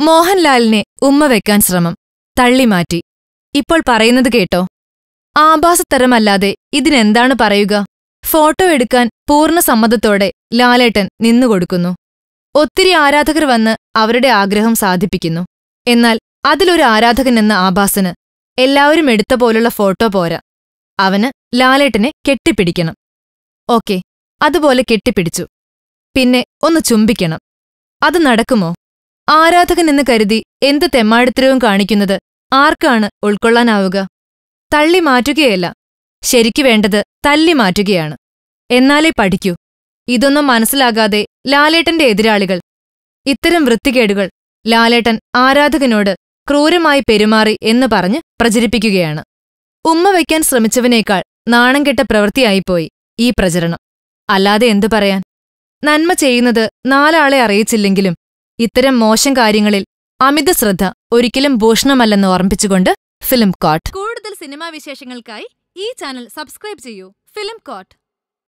മോഹൻലാലിനെ ഉമ്മ വെക്കാൻ ശ്രമം. തള്ളിമാറ്റി ഇപ്പോൾ പറയുന്നത് കേട്ടോ. ആഭാസത്തരമല്ലാതെ ഇതിനെന്താണ് പറയുക? ഫോട്ടോ എടുക്കാൻ പൂർണ സമ്മതത്തോടെ ലാലേട്ടൻ നിന്നുകൊടുക്കുന്നു ഒത്തിരി ആരാധകർ വന്ന് അവരുടെ ആഗ്രഹം സാധിപ്പിക്കുന്നു. എന്നാൽ അതിലൊരു ആരാധകൻ എന്ന ആഭാസന് എല്ലാവരും എടുത്ത പോലുള്ള ഫോട്ടോ പോരാ. അവന് ലാലേട്ടനെ കെട്ടിപ്പിടിക്കണം. ഓക്കെ അതുപോലെ കെട്ടിപ്പിടിച്ചു. പിന്നെ ഒന്ന് ചുംബിക്കണം. അത് നടക്കുമോ? ആരാധകൻ എന്ന് കരുതി എന്ത് തെമ്മാടിത്തരവും കാണിക്കുന്നത്? ആർക്കാണ് ഉൾക്കൊള്ളാനാവുക? തള്ളി മാറ്റുകയല്ല. ശരിക്കു വേണ്ടത് തല്ലി മാറ്റുകയാണ്. എന്നാലേ പഠിക്കൂ. ഇതൊന്നും മനസ്സിലാകാതെ ലാലേട്ടന്റെ എതിരാളികൾ. ഇത്തരം വൃത്തികേടുകൾ ലാലേട്ടൻ ആരാധകനോട് ക്രൂരമായി പെരുമാറി എന്ന് പറഞ്ഞ് പ്രചരിപ്പിക്കുകയാണ്. ഉമ്മ വയ്ക്കാൻ ശ്രമിച്ചവനേക്കാൾ നാണം കെട്ട പ്രവൃത്തിയായിപ്പോയി ഈ പ്രചരണം. അല്ലാതെ എന്തു പറയാൻ? നന്മ ചെയ്യുന്നത് നാലാളെ അറിയിച്ചില്ലെങ്കിലും ഇത്തരം മോശം കാര്യങ്ങളിൽ അമിത ശ്രദ്ധ ഒരിക്കലും ഭൂഷണമല്ലെന്ന് ഓർമ്മിപ്പിച്ചുകൊണ്ട് ഫിലിം കോട്ട്. കൂടുതൽ സിനിമാ വിശേഷങ്ങൾക്കായി ഈ ചാനൽ സബ്സ്ക്രൈബ് ചെയ്യൂ. Film coat.